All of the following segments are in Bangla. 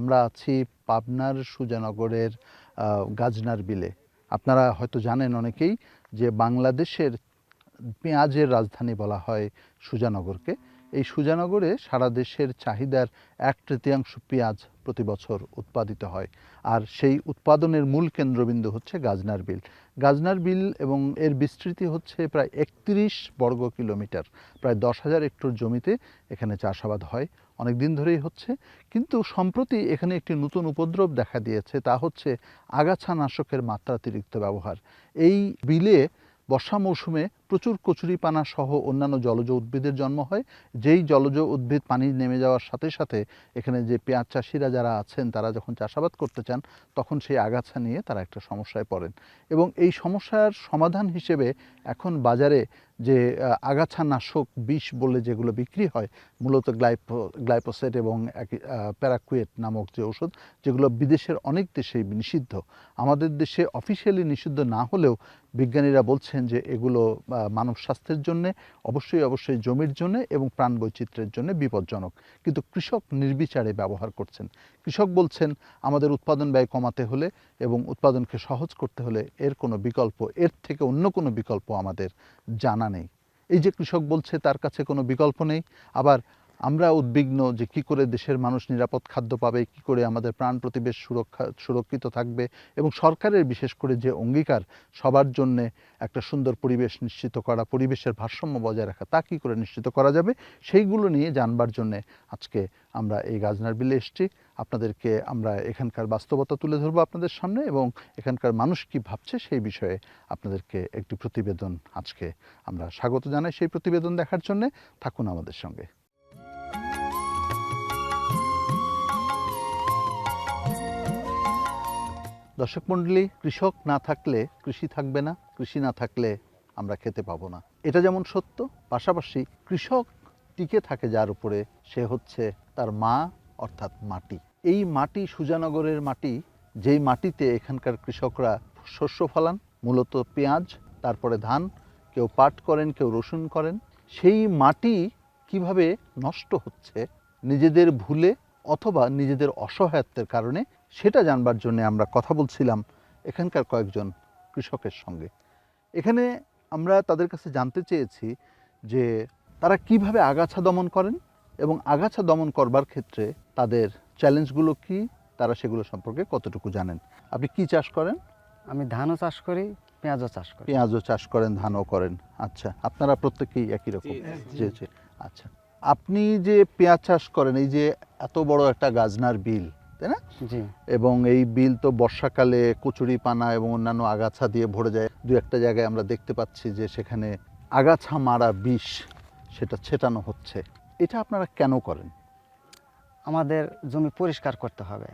আমরা আছি পাবনার সুজানগরের গাজনার বিলে। আপনারা হয়তো জানেন অনেকেই যে বাংলাদেশের পেঁয়াজের রাজধানী বলা হয় সুজানগরকে। এই সুজানগরে সারা দেশের চাহিদার এক তৃতীয়াংশ পেঁয়াজ প্রতি বছর উৎপাদিত হয়। আর সেই উৎপাদনের মূল কেন্দ্রবিন্দু হচ্ছে গাজনার বিল। গাজনার বিল এবং এর বিস্তৃতি হচ্ছে প্রায় একত্রিশ বর্গ কিলোমিটার। প্রায় দশ হাজার হেক্টর জমিতে এখানে চাষাবাদ হয়। অনেক দিন ধরেই হচ্ছে। কিন্তু সম্প্রতি এখানে একটি নতুন উপদ্রব দেখা দিয়েছে, তা হচ্ছে আগাছানাশকের মাত্রাতিরিক্ত ব্যবহার। এই বিলে বর্ষা মৌসুমে প্রচুর কচুরিপানা সহ অন্যান্য জলজ উদ্ভিদের জন্ম হয়। যেই জলজ উদ্ভিদ পানি নেমে যাওয়ার সাথে সাথে এখানে যে পেঁয়াজ চাষিরা যারা আছেন তারা যখন চাষাবাদ করতে চান তখন সেই আগাছা নিয়ে তারা একটা সমস্যায় পড়েন। এবং এই সমস্যার সমাধান হিসেবে এখন বাজারে যে আহ, আগাছা নাশক বিষ বলে যেগুলো বিক্রি হয় মূলত গ্লাইপো গ্লাইপোসেট এবং প্যারাকুয়েট নামক যে ওষুধ যেগুলো বিদেশের অনেক দেশেই নিষিদ্ধ। আমাদের দেশে অফিসিয়ালি নিষিদ্ধ না হলেও বিজ্ঞানীরা বলছেন যে এগুলো মানব স্বাস্থ্যের জন্য, অবশ্যই অবশ্যই জমির জন্য এবং প্রাণ বৈচিত্র্যের জন্য বিপজ্জনক। কিন্তু কৃষক নির্বিচারে ব্যবহার করছেন। কৃষক বলছেন, আমাদের উৎপাদন ব্যয় কমাতে হলে এবং উৎপাদনকে সহজ করতে হলে এর কোনো বিকল্প, এর থেকে অন্য কোনো বিকল্প আমাদের জানা নেই। এই যে কৃষক বলছে, তার কাছে কোনো বিকল্প নেই। আবার আমরা উদ্বিগ্ন যে কি করে দেশের মানুষ নিরাপদ খাদ্য পাবে, কি করে আমাদের প্রাণ প্রতিবেশ সুরক্ষা, সুরক্ষিত থাকবে এবং সরকারের বিশেষ করে যে অঙ্গীকার সবার জন্যে একটা সুন্দর পরিবেশ নিশ্চিত করা, পরিবেশের ভারসাম্য বজায় রাখা, তা কী করে নিশ্চিত করা যাবে? সেইগুলো নিয়ে জানবার জন্যে আজকে আমরা এই গাজনার বিলে এসেছি। আপনাদেরকে আমরা এখানকার বাস্তবতা তুলে ধরবো আপনাদের সামনে এবং এখানকার মানুষ কি ভাবছে সেই বিষয়ে আপনাদেরকে একটি প্রতিবেদন আজকে আমরা স্বাগত জানাই সেই প্রতিবেদন দেখার জন্যে। থাকুন আমাদের সঙ্গে। দর্শক মণ্ডলী, কৃষক না থাকলে কৃষি থাকবে না, কৃষি না থাকলে আমরা খেতে পাবো না। এটা যেমন সত্য, পাশাপাশি কৃষক টিকে থাকে যার উপরে, সে হচ্ছে তার মা, অর্থাৎ মাটি। এই মাটি সুজানগরের মাটি, যেই মাটিতে এখানকার কৃষকরা শস্য ফলান, মূলত পেঁয়াজ, তারপরে ধান, কেউ পাট করেন, কেউ রসুন করেন, সেই মাটি কীভাবে নষ্ট হচ্ছে, নিজেদের ভুলে অথবা নিজেদের অসহায়ত্বের কারণে সেটা জানবার জন্য আমরা কথা বলছিলাম এখানকার কয়েকজন কৃষকের সঙ্গে। এখানে আমরা তাদের কাছে জানতে চেয়েছি যে তারা কীভাবে আগাছা দমন করেন এবং আগাছা দমন করবার ক্ষেত্রে তাদের চ্যালেঞ্জগুলো কি তারা সেগুলো সম্পর্কে কতটুকু জানেন? আপনি কি চাষ করেন? আমি ধানও চাষ করি পেঁয়াজও চাষ করি। পেঁয়াজও চাষ করেন ধানও করেন। আচ্ছা আপনারা প্রত্যেকেই একই রকম। জি জি। আচ্ছা আপনি যে পেঁয়াজ চাষ করেন এই যে এত বড় একটা গাজনার বিল তাই না? জি। এবং এই বিল তো বর্ষাকালে কচুরি পানা এবং অন্যান্য আগাছা দিয়ে ভরে যায়। দু একটা জায়গায় আমরা দেখতে পাচ্ছি যে সেখানে আগাছা মারা বিষ সেটা ছেটানো হচ্ছে। এটা আপনারা কেন করেন? আমাদের জমি পরিষ্কার করতে হবে।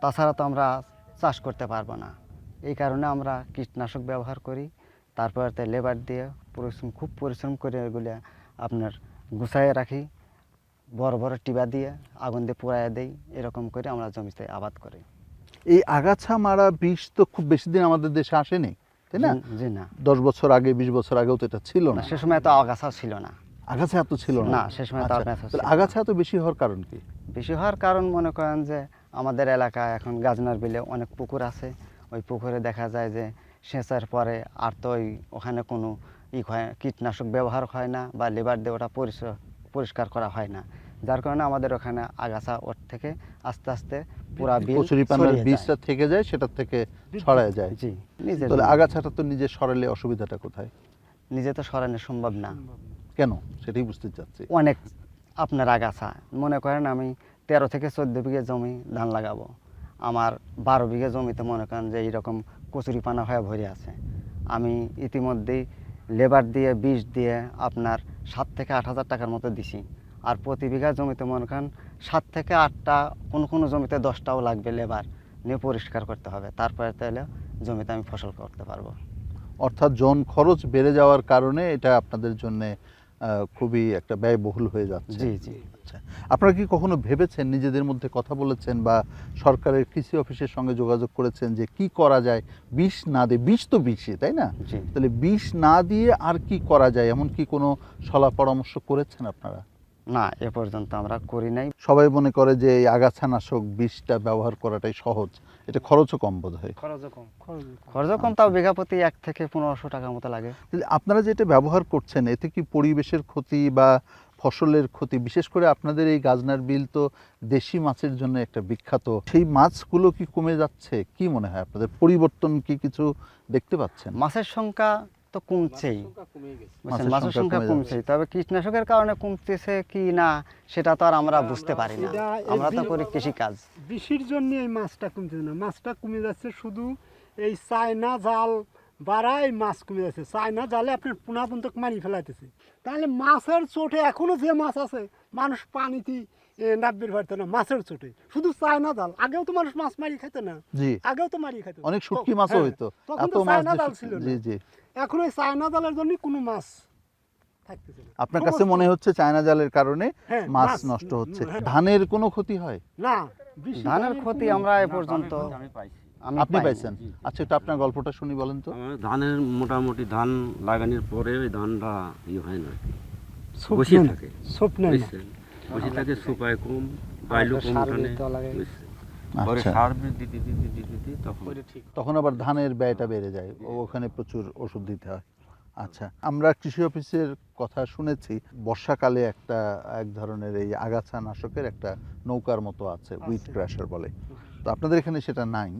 তাছাড়া তো আমরা চাষ করতে পারব না। এই কারণে আমরা কীটনাশক ব্যবহার করি। তারপর লেবার দিয়ে পরিশ্রম খুব পরিশ্রম করে এগুলো আপনার গুছাইয়ে রাখি। বড় বড় টিবা দিয়ে আগুন দিয়ে পোড়াইয়া দেই এরকম করে আমরা জমিতে আবাদ করি। এই আগাছা মারা বিষ তো খুব বেশি দিন আমাদের দেশে আসেনি তাই না? জি- না। দশ বছর আগে বিশ বছর আগেও তো এটা ছিল না। সে সময় তো আগাছাও ছিল না। আগাছা এত ছিল না? সে সময় তো আচ্ছা, আগাছা না। আগাছা এত বেশি হওয়ার কারণ কি? বেশি হওয়ার কারণ মনে করেন যে আমাদের এলাকায় এখন গাজনার বিলে অনেক পুকুর আছে। ওই পুকুরে দেখা যায় যে সেচের পরে আর তো ওই ওখানে কোনো ই হয় কীটনাশক ব্যবহার হয় না বা লেবার দিয়ে ওটা পরিষ্কার পরিষ্কার করা হয় না। যার কারণে আমাদের ওখানে আগাছা ওর থেকে আস্তে আস্তে পুরা কচুরি পানার বীজটা থেকে যায় সেটার থেকে ছড়ায় যায়। জি নিজে তাহলে আগাছাটা তো নিজে সরালে অসুবিধাটা কোথায়? নিজে তো সরানো সম্ভব না। কেন? সেটাই বুঝতে চাচ্ছি। অনেক আপনার আগাছা। মনে করেন আমি তেরো থেকে চোদ্দ বিঘে জমি ধান লাগাবো। আমার বারো বিঘে জমিতে মনে করেন যে এইরকম কচুরি পানা হয়ে ভরে আছে। আমি ইতিমধ্যেই লেবার দিয়ে বিষ দিয়ে আপনার সাত থেকে আট হাজার টাকার মতো দিছি। আর প্রতি বিঘা জমিতে মনে করেন সাত থেকে আটটা কোন কোনো জমিতে দশটাও লাগবে লেবার নিয়ে পরিষ্কার করতে হবে। তারপরে তাহলে জমিতে আমি ফসল করতে পারব। অর্থাৎ জন খরচ বেড়ে যাওয়ার কারণে এটা আপনাদের জন্য খুবই একটা ব্যয়বহুল হয়ে যাচ্ছে। জি জি। আচ্ছা আপনারা কি কখনো ভেবেছেন নিজেদের মধ্যে কথা বলেছেন বা সরকারের কৃষি অফিসের সঙ্গে যোগাযোগ করেছেন যে কি করা যায়? বিষ না দিয়ে বিষ তো বিষই তাই না? তাহলে বিষ না দিয়ে আর কি করা যায়? এমন কি কোনো সলা পরামর্শ করেছেন আপনারা? না এ পর্যন্ত আমরা করি নাই। সবাই মনে করে যে এই আগাছানাশক বিষটা ব্যবহার করাটাই সহজ। এটা খরচও কম বোধ হয় খরচও কম। খরচ কম তাও বিঘা প্রতি এক থেকে পনেরোশো টাকার মতো লাগে। আপনারা যেটা ব্যবহার করছেন এতে কি পরিবেশের ক্ষতি বা ফসলের ক্ষতি। বিশেষ করে আপনাদের এই গাজনার বিল তো দেশি মাছের জন্য একটা বিখ্যাত। সেই মাছগুলো কি কমে যাচ্ছে? কি মনে হয় আপনাদের? পরিবর্তন কি কিছু দেখতে পাচ্ছেন? মাছের সংখ্যা তো কমছেই। কমে গেছে। বুঝছেন, মাছের মাছের সংখ্যা সংখ্যা কমে কমছেই। তবে কীটনাশকের কারণে কমতেছে কি না সেটা তো আর আমরা বুঝতে পারি না। আমরা তো করি কৃষি কাজ বিষির জন্য এই মাছটা কমছে না। মাছটা কমে যাচ্ছে শুধু এই চায়না জাল বাড়াই মাছ কমে যাচ্ছে। চায়না জালে আপনার পুনা মারি ফেলাইতেছে। তাহলে মাছের চোটে এখনও যে মাছ আছে মানুষ পানিতে পারতো না মাছের চোটে। শুধু চায়না জাল। আগেও তো মানুষ মাছ মারি খেত না। জি। আগেও তো মারি খেত অনেক শুটকি মাছও হ্যাঁ, হইতো। তখন তো চায়না জাল ছিল জি জি। এখন ওই চায়না জালের জন্য কোনো মাছ আপনার কাছে মনে হচ্ছে চায়না জালের কারণে হ্যাঁ, মাছ নষ্ট হচ্ছে। হ্যাঁ। ধানের কোনো ক্ষতি হয়? না ধানের ক্ষতি আমরা এ পর্যন্ত আমি পাইছি। আপনি পাইছেন? আচ্ছা এটা আপনার গল্পটা শুনি বলেন তো। ধানের মোটামুটি ধান লাগানোর পরে ওই ধানটা ইয়ে হয় না বসে থাকে। বসে থাকে সুপায় কম বাইলো কম? পরে আচ্ছা তখন। আবার ধানের ব্যয়টা বেড়ে যায়। ওখানে প্রচুর ওষুধ দিতে হয়। আচ্ছা আমরা কৃষি অফিসের কথা শুনেছি বর্ষাকালে একটা এক ধরনের এই আগাছা নাশকের একটা নৌকার মতো আছে উইথ ক্র্যাশার বলে। তো আপনাদের এখানে সেটা নাই।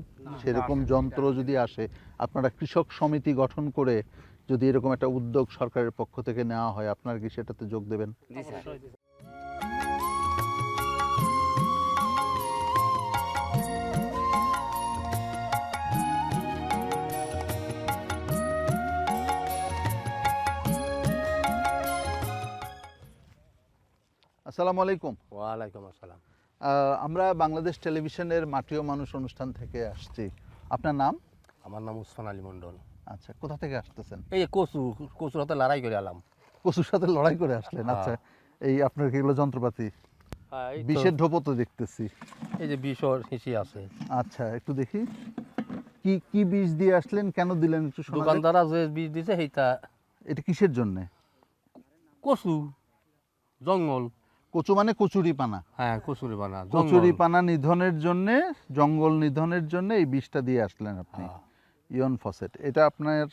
সেরকম যন্ত্র যদি আসে আপনারা কৃষক সমিতি গঠন করে যদি এরকম একটা উদ্যোগ সরকারের পক্ষ থেকে নেওয়া হয় আপনারা কি সেটাতে যোগ দেবেন? আসসালামু আলাইকুম। ওয়ালাইকুম আসসালাম। আমরা বাংলাদেশ টেলিভিশনের মাটিও মানুষ অনুষ্ঠান থেকে আসছি। আপনার নাম? আমার নাম উসমান আলী মন্ডল আচ্ছা কোথা থেকে আসতেছেন? এই কচু কচুর হাতে লড়াই করে আলাম কচুর সাথে লড়াই করে আসলেন আচ্ছা। এই আপনার কি এগুলো যন্ত্রপাতি? বিষের ঢোপো তো দেখতেছি। এই যে বিষর হিসি আছে। আচ্ছা একটু দেখি। কি কি বীজ দিয়ে আসলেন কেন দিলেন একটু দোকানদারা যে বীজ দিছে সেইটা এটা কিসের জন্য? কচু জঙ্গল। কচু মানে কচুরি পানা। হ্যাঁ কচুরি বানা কচুরি পানা নিধনের জন্য জঙ্গল নিধনের জন্য এই বিষটা দিয়ে আসলেন আপনি হ্যাঁ। ইয়ন ফসেট। এটা আপনার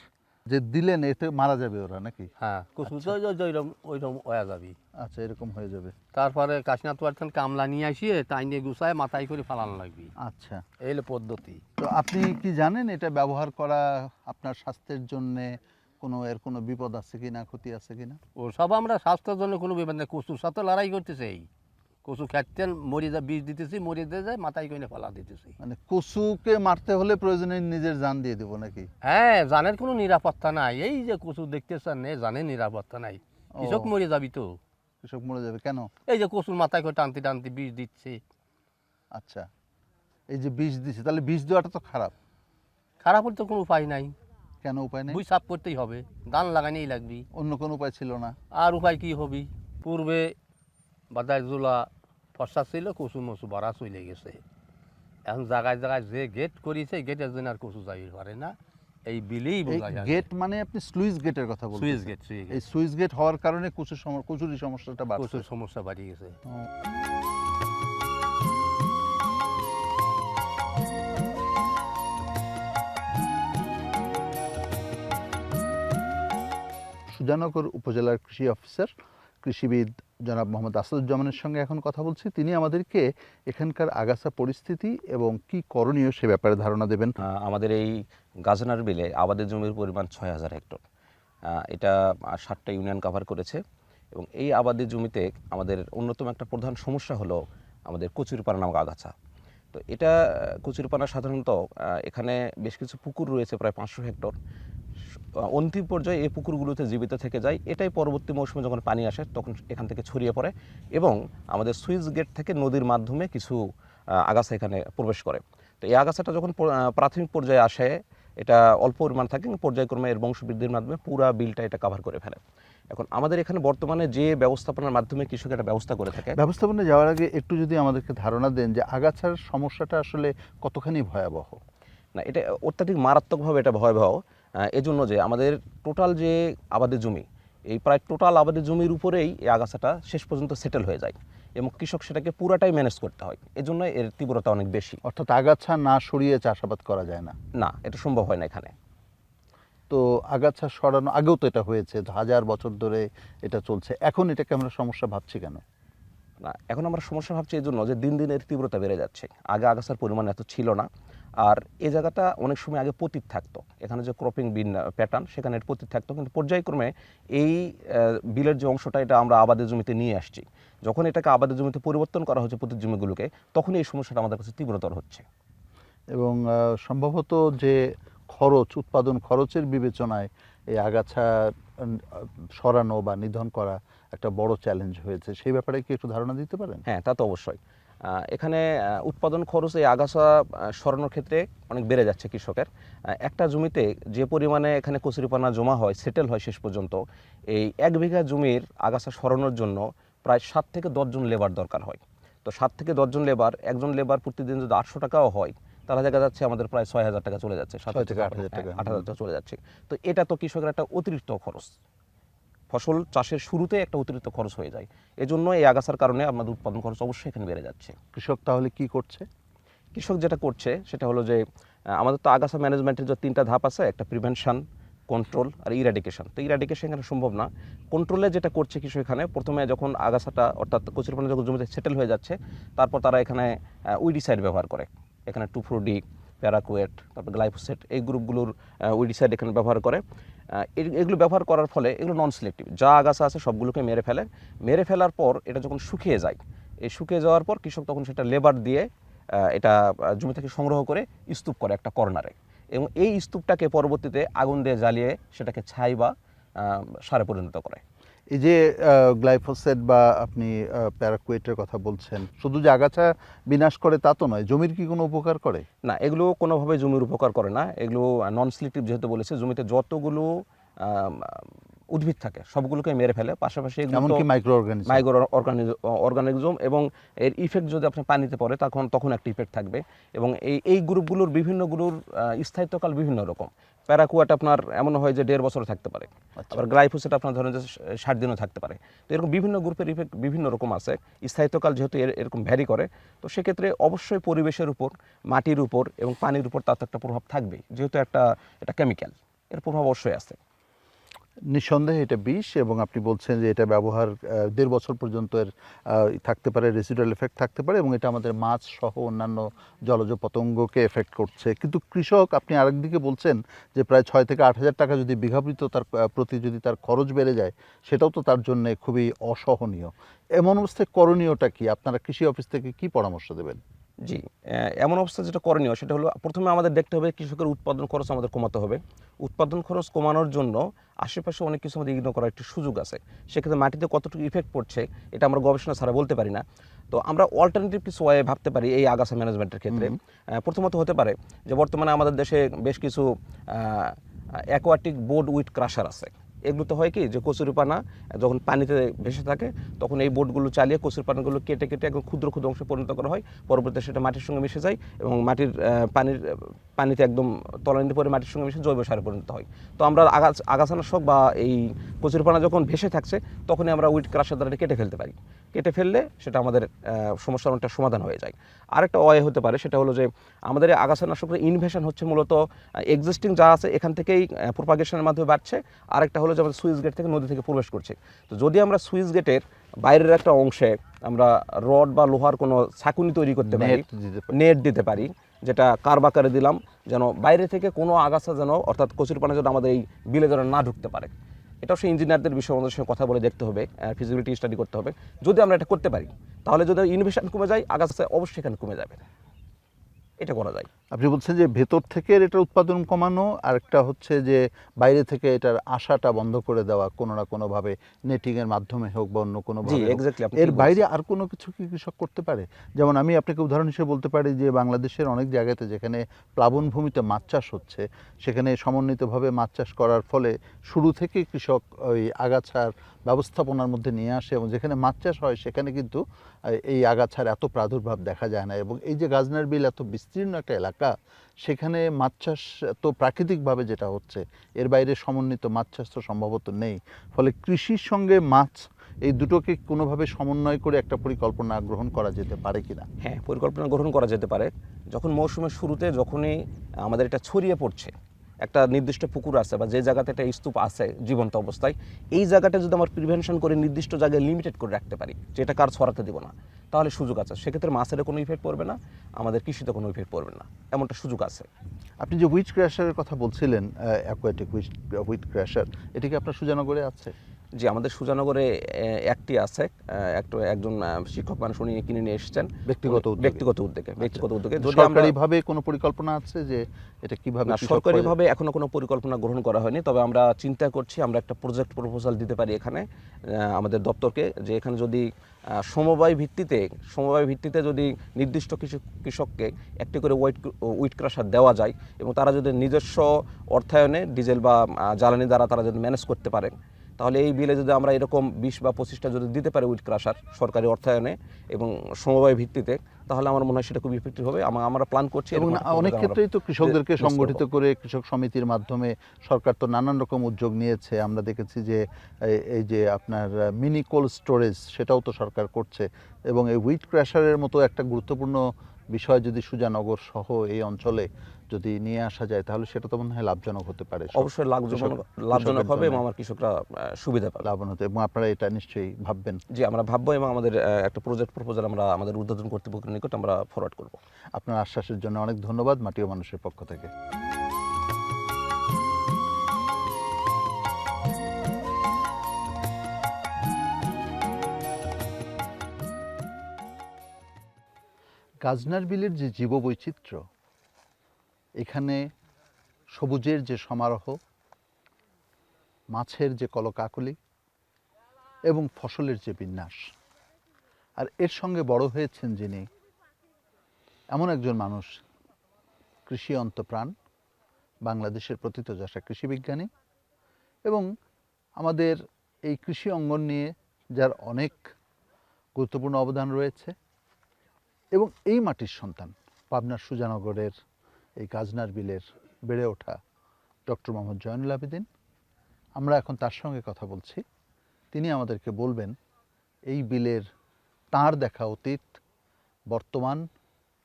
যে দিলেন এতে মারা যাবে ওরা নাকি? হ্যাঁ কচু তো ওই- ওইরকম ওইরকম ওয়া যাবি। আচ্ছা এরকম হয়ে যাবে। তারপরে কাশিনাথ পারতেন কামলা নিয়ে আসিয়ে তাই নিয়ে গুছায় মাথায় করে ফালানো লাগবে। আচ্ছা। এই পদ্ধতি। তো আপনি কি জানেন এটা ব্যবহার করা আপনার স্বাস্থ্যের জন্য কোনো এর কোনো বিপদ আছে কি না ক্ষতি আছে কি না ও সব আমরা স্বাস্থ্যের জন্য কোনো বিপদ নেই। কচুর সাথে লড়াই করতেছে এই। কচু খাচ্ছেন মরি যা বীজ দিতেছি মরি দিয়ে যায় মাথায় করে ফালা দিতেছি। মানে কচুকে মারতে হলে প্রয়োজনে নিজের জান দিয়ে দেবো নাকি? হ্যাঁ জানের কোনো নিরাপত্তা নাই। এই যে কচু দেখতেছেন নে জানের নিরাপত্তা নাই। কৃষক মরে যাবি তো। কৃষক মরে যাবে কেন? এই যে কচুর মাথায় করে টানতে টানতে বীজ দিচ্ছে। আচ্ছা। এই যে বিষ দিচ্ছে তাহলে বিষ দেওয়াটা তো খারাপ। খারাপ হলে তো কোনো উপায় নাই। কেন উপায় নেই? সাফ করতেই হবে। ধান লাগানেই লাগবি। অন্য কোনো উপায় ছিল না। আর উপায় কি হবি? পূর্বে বাদায় জোলা ফসা ছিল কচু মচু বাড়া চলে গেছে। এখন জায়গায় জায়গায় যে গেট করেছে গেটের জন্য আর কচু যাই পারে না। এই বিলেই বোঝা যায় গেট মানে আপনি সুইচ গেটের কথা বলছেন। সুইচ গেট সুইচ এই গেট সুইচ গেট হওয়ার কারণে কচুর কচুরি সমস্যাটা কচুর সমস্যা বাড়িয়ে গেছে। সুজানগর উপজেলার কৃষি অফিসার, কৃষিবিদ জনাব মোহাম্মদ আসাদুজ্জামানের সঙ্গে এখন কথা বলছি। তিনি আমাদেরকে এখানকার আগাছা পরিস্থিতি এবং কি করণীয় সে ব্যাপারে ধারণা দেবেন? আমাদের এই গাজনার বিলে আবাদের জমির পরিমাণ ছয় হাজার হেক্টর। এটা সাতটা ইউনিয়ন কভার করেছে এবং এই আবাদের জমিতে আমাদের অন্যতম একটা প্রধান সমস্যা হলো আমাদের কচুরিপানা নামক আগাছা। তো এটা, কচুরিপানা সাধারণত এখানে বেশ কিছু পুকুর রয়েছে, প্রায় পাঁচশো হেক্টর। অন্তিম পর্যায়ে এই পুকুরগুলোতে জীবিত থেকে যায়। এটাই পরবর্তী মৌসুমে যখন পানি আসে তখন এখান থেকে ছড়িয়ে পড়ে এবং আমাদের সুইচ গেট থেকে নদীর মাধ্যমে কিছু আগাছা এখানে প্রবেশ করে। তো এই আগাছাটা যখন প্রাথমিক পর্যায়ে আসে এটা অল্প পরিমাণ থাকে কিন্তু পর্যায়ক্রমে এর বংশবৃদ্ধির মাধ্যমে পুরা বিলটা এটা কভার করে ফেলে। এখন আমাদের এখানে বর্তমানে যে ব্যবস্থাপনার মাধ্যমে কৃষক একটা ব্যবস্থা করে থাকে ব্যবস্থাপনা যাওয়ার আগে একটু যদি আমাদেরকে ধারণা দেন যে আগাছার সমস্যাটা আসলে কতখানি ভয়াবহ? না এটা অত্যাধিক মারাত্মকভাবে এটা ভয়াবহ। এজন্য যে আমাদের টোটাল যে আবাদের জমি এই প্রায় টোটাল আবাদের জমির উপরেই এই আগাছাটা শেষ পর্যন্ত সেটেল হয়ে যায় এবং কৃষক সেটাকে পুরাটাই ম্যানেজ করতে হয়। এজন্য এর তীব্রতা অনেক বেশি। অর্থাৎ আগাছা না সরিয়ে চাষাবাদ করা যায় না? না এটা সম্ভব হয় না এখানে। তো আগাছা সরানো আগেও তো এটা হয়েছে হাজার বছর ধরে এটা চলছে। এখন এটাকে আমরা সমস্যা ভাবছি কেন? না এখন আমরা সমস্যা ভাবছি এই জন্য যে দিন দিন এর তীব্রতা বেড়ে যাচ্ছে। আগে আগাছার পরিমাণ এত ছিল না। আর এই জায়গাটা অনেক সময় আগে পতিত থাকতো। এখানে যে ক্রপিং বিন প্যাটার্ন সেখানে এর পতিত থাকতো। কিন্তু পর্যায়ক্রমে এই বিলের যে অংশটা এটা আমরা আবাদের জমিতে নিয়ে আসছি। যখন এটাকে আবাদের জমিতে পরিবর্তন করা হচ্ছে পতিত জমিগুলোকে তখন এই সমস্যাটা আমাদের কাছে তীব্রতর হচ্ছে। এবং সম্ভবত যে খরচ উৎপাদন খরচের বিবেচনায় এই আগাছা সরানো বা নিধন করা একটা বড় চ্যালেঞ্জ হয়েছে। সেই ব্যাপারে কি একটু ধারণা দিতে পারেন? হ্যাঁ তা তো অবশ্যই। এখানে উৎপাদন খরচ এই আগাছা সরানোর ক্ষেত্রে অনেক বেড়ে যাচ্ছে কৃষকের। একটা জমিতে যে পরিমাণে এখানে কচুরিপানা জমা হয় সেটেল হয় শেষ পর্যন্ত এই এক বিঘা জমির আগাছা সরানোর জন্য প্রায় সাত থেকে দশজন লেবার দরকার হয়। তো সাত থেকে দশজন লেবার একজন লেবার প্রতিদিন যদি আটশো টাকাও হয় তাহলে দেখা যাচ্ছে আমাদের প্রায় ছয় হাজার টাকা চলে যাচ্ছে সাত থেকে আট হাজার টাকা। আট হাজার টাকা চলে যাচ্ছে। তো এটা তো কৃষকের একটা অতিরিক্ত খরচ। ফসল চাষের শুরুতে একটা অতিরিক্ত খরচ হয়ে যায়। এজন্য এই আগাছার কারণে আমাদের উৎপাদন খরচ অবশ্যই এখানে বেড়ে যাচ্ছে। কৃষক তাহলে কি করছে? কৃষক যেটা করছে সেটা হলো যে আমাদের তো আগাছা ম্যানেজমেন্টের যে তিনটা ধাপ আছে একটা প্রিভেনশন কন্ট্রোল আর ইরাডিকেশন তো ইরাডিকেশন এখানে সম্ভব না। কন্ট্রোলে যেটা করছে কৃষক এখানে প্রথমে যখন আগাছাটা অর্থাৎ কচুরিপানা যখন জমিতে সেটেল হয়ে যাচ্ছে তারপর তারা এখানে উইডিসাইড ব্যবহার করে। এখানে টু টুফ্রুডি প্যারাকুয়েট তারপর গ্লাইফোসেট এই গ্রুপগুলোর উইডিসাইড এখানে ব্যবহার করে। এগুলো ব্যবহার করার ফলে এগুলো নন সিলেক্টিভ যা আগাছা আছে সবগুলোকে মেরে ফেলে। মেরে ফেলার পর এটা যখন শুকিয়ে যায়, এই শুকিয়ে যাওয়ার পর কৃষক তখন সেটা লেবার দিয়ে এটা জমি থেকে সংগ্রহ করে স্তূপ করে একটা কর্নারে। এবং এই স্তূপটাকে পরবর্তীতে আগুন দিয়ে জ্বালিয়ে সেটাকে ছাই বা সারে পরিণত করে। এই যে গ্লাইফোসেট বা আপনি প্যারাকুয়েটের কথা বলছেন শুধু যে আগাছা বিনাশ করে তা তো নয় জমির কি কোনো উপকার করে? না এগুলো কোনোভাবে জমির উপকার করে না। এগুলো নন সিলেক্টিভ যেহেতু বলেছে জমিতে যতগুলো উদ্ভিদ থাকে সবগুলোকে মেরে ফেলে। পাশাপাশি এমনকি মাইক্রো অর্গানিজম মাইক্রো অর্গানিজম এবং এর ইফেক্ট যদি আপনি পানিতে পড়ে তখন তখন একটা ইফেক্ট থাকবে। এবং এই এই গ্রুপগুলোর বিভিন্নগুলোর আহ, স্থায়িত্বকাল বিভিন্ন রকম। প্যারাকুয়াট আপনার এমন হয় যে দেড় বছর থাকতে পারে। আবার গ্লাইফোসেট আপনার ধরেন যে ষাট দিনও থাকতে পারে। তো এরকম বিভিন্ন গ্রুপের ইফেক্ট বিভিন্ন রকম আছে। স্থায়িত্বকাল যেহেতু এর- এরকম ভ্যারি করে তো সেক্ষেত্রে অবশ্যই পরিবেশের উপর মাটির উপর এবং পানির উপর তার একটা প্রভাব থাকবে যেহেতু একটা এটা কেমিক্যাল এর প্রভাব অবশ্যই আছে। নিঃসন্দেহে এটা বিষ এবং আপনি বলছেন যে এটা ব্যবহার দেড় বছর পর্যন্ত এর থাকতে পারে রেসিডুয়াল এফেক্ট থাকতে পারে এবং এটা আমাদের মাছ সহ অন্যান্য জলজ পতঙ্গকে এফেক্ট করছে। কিন্তু কৃষক, আপনি আরেকদিকে বলছেন যে প্রায় ছয় থেকে আট হাজার টাকা যদি বিঘাপৃত তার প্রতি যদি তার খরচ বেড়ে যায়, সেটাও তো তার জন্য খুবই অসহনীয়। এমন অবস্থায় করণীয়টা কি? আপনারা কৃষি অফিস থেকে কি পরামর্শ দেবেন? জি এমন অবস্থা যেটা করণীয় সেটা হলো প্রথমে আমাদের দেখতে হবে কৃষকের উৎপাদন খরচ আমাদের কমাতে হবে। উৎপাদন খরচ কমানোর জন্য আশেপাশে অনেক কিছু আমাদের ইগনোর করার একটি সুযোগ আছে। সেক্ষেত্রে মাটিতে কতটুকু ইফেক্ট পড়ছে এটা আমরা গবেষণা ছাড়া বলতে পারি না। তো আমরা অল্টারনেটিভ কিছু ওয়ে ভাবতে পারি এই আগাছা ম্যানেজমেন্টের ক্ষেত্রে। প্রথমত হতে পারে যে বর্তমানে আমাদের দেশে বেশ কিছু অ্যাকোয়াটিক বোর্ড উইথ ক্রাশার আছে। এগুলোতে হয় কি যে কচুরিপানা যখন পানিতে ভেসে থাকে, তখন এই বোটগুলো চালিয়ে কচুরিপানাগুলো কেটে কেটে একদম ক্ষুদ্র ক্ষুদ্র অংশে পরিণত করা হয়। পরবর্তীতে সেটা মাটির সঙ্গে মিশে যায় এবং মাটির পানির, পানিতে একদম তলানিতে পরে মাটির সঙ্গে মিশে জৈব সারে পরিণত হয়। তো আমরা আগাছ, আগাছানাশক বা এই কচুরিপানা যখন ভেসে থাকছে, তখনই আমরা উইট ক্রাশের দ্বারা কেটে ফেলতে পারি। কেটে ফেললে সেটা আমাদের সমস্যার অনেকটা সমাধান হয়ে যায়। আরেকটা ওয়ে হতে পারে, সেটা হলো যে আমাদের আগাছানাশকের ইনভেশন হচ্ছে মূলত এক্সিস্টিং যা আছে এখান থেকেই প্রোপাগেশনের মাধ্যমে বাড়ছে। আরেকটা হলো যে আমাদের সুইচ গেট থেকে নদী থেকে প্রবেশ করছে। তো যদি আমরা সুইচ গেটের বাইরের একটা অংশে আমরা রড বা লোহার কোনো ছাকুনি তৈরি করতে পারি নেট দিতে পারি। যেটা কার্ব আকারে দিলাম যেন বাইরে থেকে কোনো আগাছা যেন অর্থাৎ কচুর কচুরিপানা যেন আমাদের এই বিলে যেন না ঢুকতে পারে। এটা অবশ্যই ইঞ্জিনিয়ারদের বিষয়ে আমাদের সঙ্গে কথা বলে দেখতে হবে ফিজিবিলিটি স্টাডি করতে হবে। যদি আমরা এটা করতে পারি তাহলে যদি ইনভেশন কমে যায় আগাছা অবশ্যই এখানে কমে যাবে। এটা করা যায়। আপনি বলছেন যে ভেতর থেকে এটার উৎপাদন কমানো আর একটা হচ্ছে যে বাইরে থেকে এটার আশাটা বন্ধ করে দেওয়া কোনো না কোনোভাবে নেটিং এর মাধ্যমে হোক বা অন্য কোনো এর বাইরে আর কোনো কিছু কি কৃষক করতে পারে? যেমন আমি আপনাকে উদাহরণ হিসেবে বলতে পারি যে বাংলাদেশের অনেক জায়গাতে যেখানে প্লাবন ভূমিতে মাছ চাষ হচ্ছে সেখানে সমন্বিতভাবে মাছ চাষ করার ফলে শুরু থেকে কৃষক ওই আগাছার ব্যবস্থাপনার মধ্যে নিয়ে আসে এবং যেখানে মাছ চাষ হয় সেখানে কিন্তু এই আগাছার এত প্রাদুর্ভাব দেখা যায় না এবং এই যে গাজনার বিল এত বিস্তীর্ণ একটা এলাকা এলাকা সেখানে মাছ চাষ তো প্রাকৃতিকভাবে যেটা হচ্ছে, এর বাইরে সমন্বিত মাছ চাষ তো সম্ভবত নেই। ফলে কৃষির সঙ্গে মাছ এই দুটোকে কোনোভাবে সমন্বয় করে একটা পরিকল্পনা গ্রহণ করা যেতে পারে কিনা? হ্যাঁ পরিকল্পনা গ্রহণ করা যেতে পারে। যখন মৌসুমের শুরুতে যখনই আমাদের এটা ছড়িয়ে পড়ছে একটা নির্দিষ্ট পুকুর আছে বা যে জায়গাতে একটা স্তূপ আছে জীবন্ত অবস্থায়, এই জায়গাটা যদি আমার প্রিভেনশন করে নির্দিষ্ট জায়গায় লিমিটেড করে রাখতে পারি, যেটা কার ছড়াতে দিব না, তাহলে সুযোগ আছে। সেক্ষেত্রে মাছের কোনো ইফেক্ট পড়বে না, আমাদের কৃষিতে কোনো ইফেক্ট পড়বে না, এমনটা সুযোগ আছে। আপনি যে উইচ ক্র্যাশারের কথা বলছিলেন অ্যাকোয়াটিক উইচ হুইট ক্র্যাশার এটি কি আপনার সুজানগরে আছে? যে আমাদের সুজানগরে একটি আছে একটা একজন শিক্ষক মানুষ উনি কিনে নিয়ে এসেছেন। ব্যক্তিগত ব্যক্তিগত উদ্যোগে ব্যক্তিগত উদ্যোগে। যদি আমরা সরকারিভাবে কোনো পরিকল্পনা আছে যে এটা কীভাবে না সরকারিভাবে এখনও কোনো পরিকল্পনা গ্রহণ করা হয়নি তবে আমরা চিন্তা করছি আমরা একটা প্রজেক্ট প্রপোজাল দিতে পারি এখানে আমাদের দপ্তরকে যে এখানে যদি সমবায় ভিত্তিতে সমবায় ভিত্তিতে যদি নির্দিষ্ট কিছু কৃষককে একটি করে ওয়েট উইট ক্রাশার দেওয়া যায় এবং তারা যদি নিজস্ব অর্থায়নে ডিজেল বা জ্বালানি দ্বারা তারা যদি ম্যানেজ করতে পারেন তাহলে এই বিলে যদি আমরা এরকম বিশ বা পঁচিশটা যদি দিতে পারি উইট ক্রাশার সরকারি অর্থায়নে এবং সমবায় ভিত্তিতে তাহলে আমার মনে হয় সেটা খুব ইফেক্টিভ হবে। আমা- আমরা প্ল্যান করছি এবং অনেক ক্ষেত্রেই তো কৃষকদেরকে সংগঠিত করে কৃষক সমিতির মাধ্যমে সরকার তো নানান রকম উদ্যোগ নিয়েছে। আমরা দেখেছি যে এই- এই যে আপনার মিনি কোল্ড স্টোরেজ সেটাও তো সরকার করছে। এবং এই উইট ক্র্যাশারের মতো একটা গুরুত্বপূর্ণ বিষয় যদি সুজানগর সহ এই অঞ্চলে যদি নিয়ে আসা যায় তাহলে সেটা তো মনে হয় লাভজনক হতে পারে। অবশ্যই লাভজনক লাভজনক হবে এবং আমার কৃষকরা সুবিধা পাবে। লাভবান হতে এবং আপনারা এটা নিশ্চয়ই ভাববেন। জি আমরা ভাববো এবং আমাদের একটা প্রজেক্ট প্রপোজাল আমরা আমাদের উদ্বোধন কর্তৃপক্ষের নিকট আমরা ফরওয়ার্ড করব। আপনার আশ্বাসের জন্য অনেক ধন্যবাদ মাটি ও মানুষের পক্ষ থেকে। গাজনার বিলের যে জীববৈচিত্র্য এখানে সবুজের যে সমারোহ, মাছের যে কলকাকলি এবং ফসলের যে বিন্যাস। আর এর সঙ্গে বড় হয়েছেন যিনি এমন একজন মানুষ, কৃষি অন্তপ্রাণ, বাংলাদেশের প্রথিতযশা কৃষি বিজ্ঞানী এবং আমাদের এই কৃষি অঙ্গন নিয়ে যার অনেক গুরুত্বপূর্ণ অবদান রয়েছে এবং এই মাটির সন্তান পাবনার সুজানগরের এই কাজনার বিলের বেড়ে ওঠা ডক্টর মোহাম্মদ জয়নুল আবেদিন। আমরা এখন তার সঙ্গে কথা বলছি। তিনি আমাদেরকে বলবেন, এই বিলের তার দেখা অতীত, বর্তমান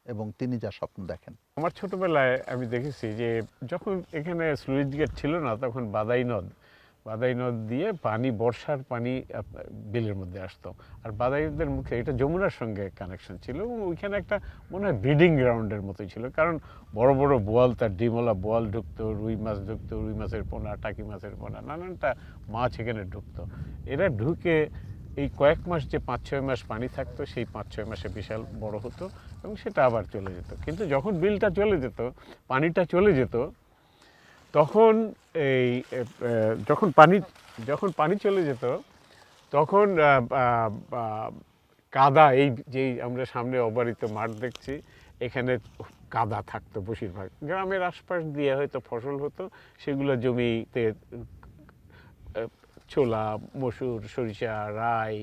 এবং তিনি যা স্বপ্ন দেখেন। আমার ছোটবেলায় আমি দেখেছি যে যখন এখানে স্লুইস গেট ছিল না, তখন বাদাই নদ। বাদাই নদ দিয়ে পানি, বর্ষার পানি বিলের মধ্যে আসতো। আর বাদাইদের মুখে এটা যমুনার সঙ্গে কানেকশন ছিল এবং ওইখানে একটা মনে হয় ব্রিডিং গ্রাউন্ডের মতোই ছিল। কারণ বড় বড় বোয়াল, তার ডিমলা বোয়াল ঢুকতো, রুই মাছ ঢুকতো, রুই মাছের পোনা, টাকি মাছের পোনা, নানানটা মাছ এখানে ঢুকতো। এরা ঢুকে এই কয়েক মাস যে পাঁচ ছয় মাস পানি থাকতো, সেই পাঁচ ছয় মাসে বিশাল বড় হতো এবং সেটা আবার চলে যেত। কিন্তু যখন বিলটা চলে যেত, পানিটা চলে যেত তখন এই যখন পানি যখন পানি চলে যেত, তখন কাদা, এই যেই আমরা সামনে অবারিত মাঠ দেখছি, এখানে কাদা থাকতো বেশিরভাগ। গ্রামের আশপাশ দিয়ে হয়তো ফসল হতো, সেগুলো জমিতে ছোলা, মসুর, সরিষা, রাই,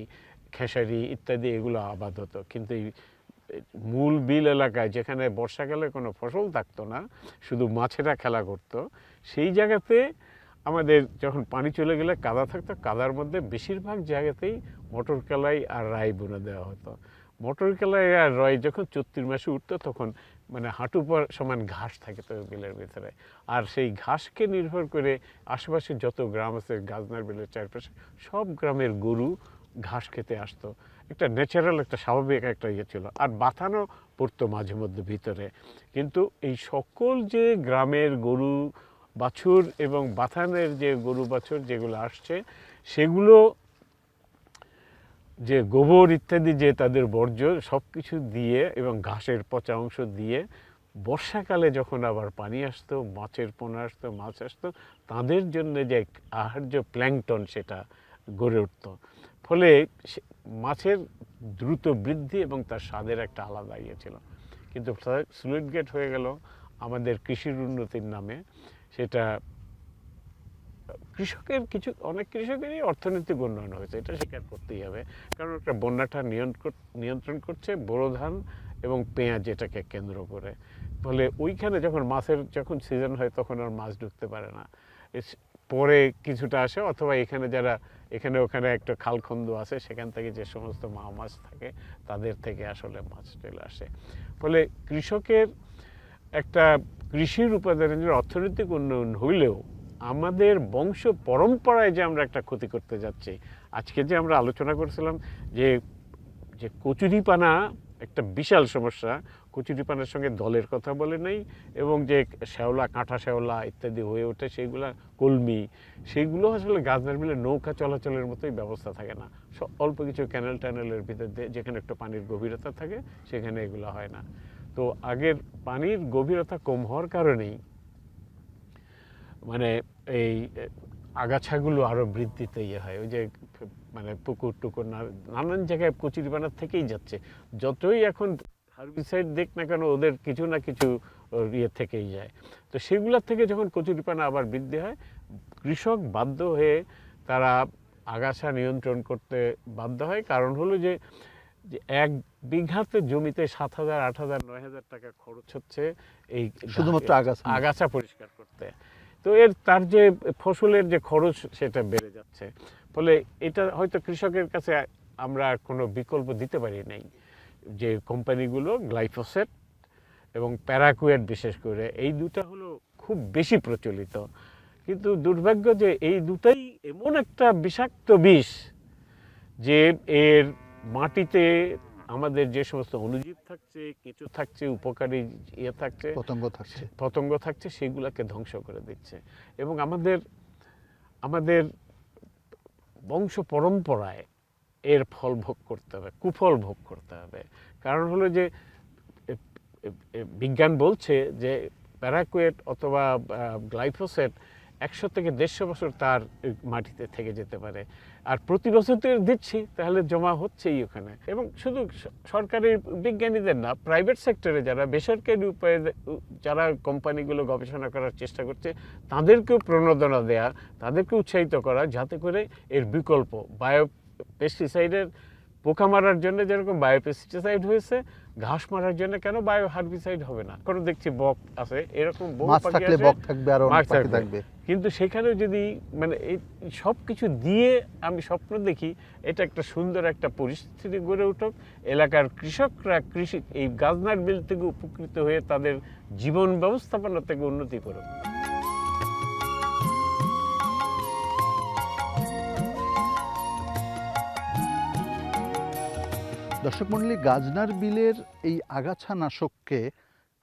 খেসারি ইত্যাদি এগুলো আবাদ হতো। কিন্তু এই মূল বিল এলাকায় যেখানে বর্ষাকালে কোনো ফসল থাকতো না, শুধু মাছেরা খেলা করতো সেই জায়গাতে আমাদের যখন পানি চলে গেলে কাদা থাকতো, কাদার মধ্যে বেশিরভাগ জায়গাতেই মটর কালাই আর রাই বুনে দেওয়া হতো। মটর কালাই আর রাই যখন চৈত্রিশ মাসে উঠতো তখন মানে হাঁটু পর সমান ঘাস থাকে তো বিলের ভিতরে। আর সেই ঘাসকে নির্ভর করে আশেপাশে যত গ্রাম আছে, গাজনার বিলের চারপাশে সব গ্রামের গরু ঘাস খেতে আসতো। একটা ন্যাচারাল একটা স্বাভাবিক একটা ইয়ে ছিল। আর বাথানো পড়তো মাঝে মধ্যে ভিতরে। কিন্তু এই সকল যে গ্রামের গরু বাছুর এবং বাথানের যে গরু বাছুর যেগুলো আসছে, সেগুলো যে গোবর ইত্যাদি যে তাদের বর্জ্য সব কিছু দিয়ে এবং ঘাসের পচা অংশ দিয়ে বর্ষাকালে যখন আবার পানি আসতো, মাছের পোনা আসতো, মাছ আসতো, তাদের জন্য যে আহার্য প্ল্যাংটন সেটা গড়ে উঠতো। ফলে মাছের দ্রুত বৃদ্ধি এবং তার স্বাদের একটা আলাদা ইয়ে ছিল। কিন্তু স্লুইট গেট হয়ে গেল আমাদের কৃষির উন্নতির নামে। সেটা কৃষকের কিছু, অনেক কৃষকেরই অর্থনৈতিক উন্নয়ন হয়েছে, এটা স্বীকার করতেই হবে। কারণ একটা বন্যাটা নিয়ন্ত্রণ করছে বোরো ধান এবং পেঁয়াজ এটাকে কেন্দ্র করে। ফলে ওইখানে যখন মাছের যখন সিজন হয় তখন আর মাছ ঢুকতে পারে না। পরে কিছুটা আসে, অথবা এখানে যারা, এখানে ওখানে একটা খালখন্দ আছে, সেখান থেকে যে সমস্ত মা মাছ থাকে, তাদের থেকে আসলে মাছ চলে আসে। ফলে কৃষকের একটা কৃষির উপাদানের অর্থনৈতিক উন্নয়ন হইলেও আমাদের বংশ পরম্পরায় যে আমরা একটা ক্ষতি করতে যাচ্ছি, আজকে যে আমরা আলোচনা করছিলাম যে যে কচুরিপানা একটা বিশাল সমস্যা, কচুরিপানার সঙ্গে দলের কথা বলে নেই এবং যে শ্যাওলা কাঁটা শ্যাওলা ইত্যাদি হয়ে ওঠে সেইগুলা কলমি, সেইগুলো আসলে গাজনার মিলে নৌকা চলাচলের মতোই ব্যবস্থা থাকে না। অল্প কিছু ক্যানেল ট্যানেলের ভিতর দিয়ে যেখানে একটু পানির গভীরতা থাকে, সেখানে এগুলো হয় না। তো আগের পানির গভীরতা কম হওয়ার কারণেই মানে এই আগাছাগুলো আরও বৃদ্ধিতে ইয়ে হয়। ওই যে মানে পুকুর টুকুর নানান জায়গায় কচুরিপানার থেকেই যাচ্ছে। যতই এখন হার্বিসাইড দেখ না কেন ওদের কিছু না কিছু ইয়ে থেকেই যায়। তো সেগুলোর থেকে যখন কচুরিপানা আবার বৃদ্ধি হয়, কৃষক বাধ্য হয়ে তারা আগাছা নিয়ন্ত্রণ করতে বাধ্য হয়। কারণ হলো যে যে এক বিঘাতে জমিতে সাত হাজার আট হাজার নয় হাজার টাকা খরচ হচ্ছে এই শুধুমাত্র আগাছা। আগাছা পরিষ্কার করতে। তো এর তার যে ফসলের যে খরচ সেটা বেড়ে যাচ্ছে। ফলে এটা হয়তো কৃষকের কাছে আমরা কোনো বিকল্প দিতে পারি নাই। যে কোম্পানিগুলো গ্লাইফোসেট এবং প্যারাকুয়েট বিশেষ করে এই দুটা হলো খুব বেশি প্রচলিত। কিন্তু দুর্ভাগ্য যে এই দুটাই এমন একটা বিষাক্ত বিষ যে এর মাটিতে আমাদের যে সমস্ত অনুজীব থাকছে কেঁচো থাকছে উপকারী ইয়ে থাকছে পতঙ্গ থাকছে। পতঙ্গ থাকছে সেগুলোকে ধ্বংস করে দিচ্ছে। এবং আমাদের আমাদের বংশ পরম্পরায় এর ফল ভোগ করতে হবে কুফল ভোগ করতে হবে। কারণ হলো যে বিজ্ঞান বলছে যে প্যারাকুয়েট অথবা গ্লাইফোসেট একশো থেকে দেড়শো বছর তার মাটিতে থেকে যেতে পারে। আর প্রতি বছর তো দিচ্ছি, তাহলে জমা হচ্ছেই ওখানে। এবং শুধু স- সরকারি বিজ্ঞানীদের না প্রাইভেট সেক্টরে যারা, বেসরকারি উপায়ে যারা কোম্পানিগুলো গবেষণা করার চেষ্টা করছে, তাদেরকেও প্রণোদনা দেয়া, তাদেরকে উৎসাহিত করা, যাতে করে এর বিকল্প। বায়ো পেস্টিসাইডের পোকা মারার জন্য যেরকম বায়োপেস্টিসাইড হয়েছে ঘাস মারার জন্য কেন বায়ো হার্বিসাইড হবে না? কোনো দেখছি বক আছে এরকম মাছ থাকলে বক থাকবে আর অনেক পাখি থাকবে। থাকবে। কিন্তু সেখানেও যদি মানে এই সব কিছু দিয়ে আমি স্বপ্ন দেখি এটা একটা সুন্দর একটা পরিস্থিতি গড়ে উঠুক। এলাকার কৃষকরা কৃষি এই গাজনার বিল থেকে উপকৃত হয়ে তাদের জীবন ব্যবস্থাপনা থেকে উন্নতি করুক। দর্শক মণ্ডলী, গাজনার বিলের এই আগাছা নাশককে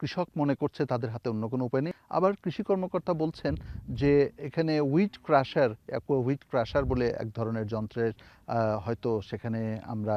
কৃষক মনে করছে তাদের হাতে অন্য কোনো উপায় নেই। আবার কৃষি কর্মকর্তা বলছেন যে, এখানে উইট ক্রাশার হুইট ক্রাশার বলে এক ধরনের যন্ত্রের হয়তো সেখানে আমরা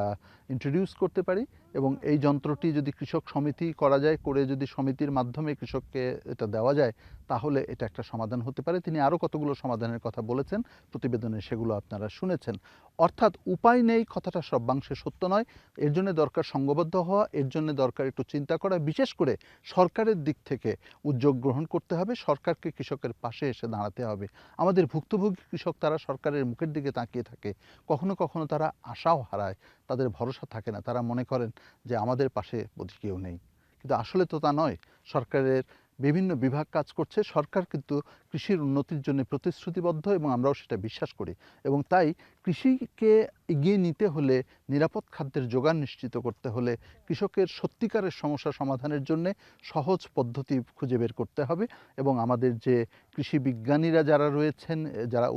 ইন্ট্রোডিউস করতে পারি এবং এই যন্ত্রটি যদি কৃষক সমিতি করা যায়, করে যদি সমিতির মাধ্যমে কৃষককে এটা দেওয়া যায় তাহলে এটা একটা সমাধান হতে পারে। তিনি আরও কতগুলো সমাধানের কথা বলেছেন, প্রতিবেদনে সেগুলো আপনারা শুনেছেন। অর্থাৎ উপায় নেই, কথাটা সর্বাংশে সত্য নয়। এর জন্য দরকার সংঘবদ্ধ হওয়া, এর জন্য দরকার একটু চিন্তা করা, বিশেষ করে সরকারের দিক থেকে উদ্যোগ গ্রহণ করতে হবে, সরকারকে কৃষকের পাশে এসে দাঁড়াতে হবে। আমাদের ভুক্তভোগী কৃষক তারা সরকারের মুখের দিকে তাকিয়ে থাকে। কখনো কখনো তারা আশাও হারায়, তাদের ভরসা থাকে না। তারা মনে করেন যে আমাদের পাশে বুঝি কেউ নেই। কিন্তু আসলে তো তা নয়। সরকারের বিভিন্ন বিভাগ কাজ করছে। সরকার কিন্তু কৃষির উন্নতির জন্য প্রতিশ্রুতিবদ্ধ এবং আমরাও সেটা বিশ্বাস করি। এবং তাই কৃষিকে এগিয়ে নিতে হলে নিরাপদ খাদ্যের যোগান নিশ্চিত করতে হলে কৃষকের সত্যিকারের সমস্যা সমাধানের জন্য সহজ পদ্ধতি খুঁজে বের করতে হবে। এবং আমাদের যে কৃষি বিজ্ঞানীরা যারা রয়েছেন, যারা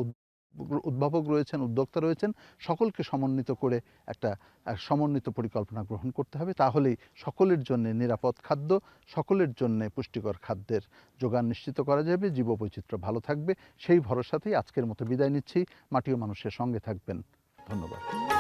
উদ্ভাবক রয়েছেন, উদ্যোক্তা রয়েছেন, সকলকে সমন্বিত করে একটা সমন্বিত পরিকল্পনা গ্রহণ করতে হবে। তাহলেই সকলের জন্য নিরাপদ খাদ্য, সকলের জন্য পুষ্টিকর খাদ্যের যোগান নিশ্চিত করা যাবে, জীববৈচিত্র্য ভালো থাকবে। সেই ভরসাতেই আজকের মতো বিদায় নিচ্ছি। মাটিও মানুষের সঙ্গে থাকবেন। ধন্যবাদ।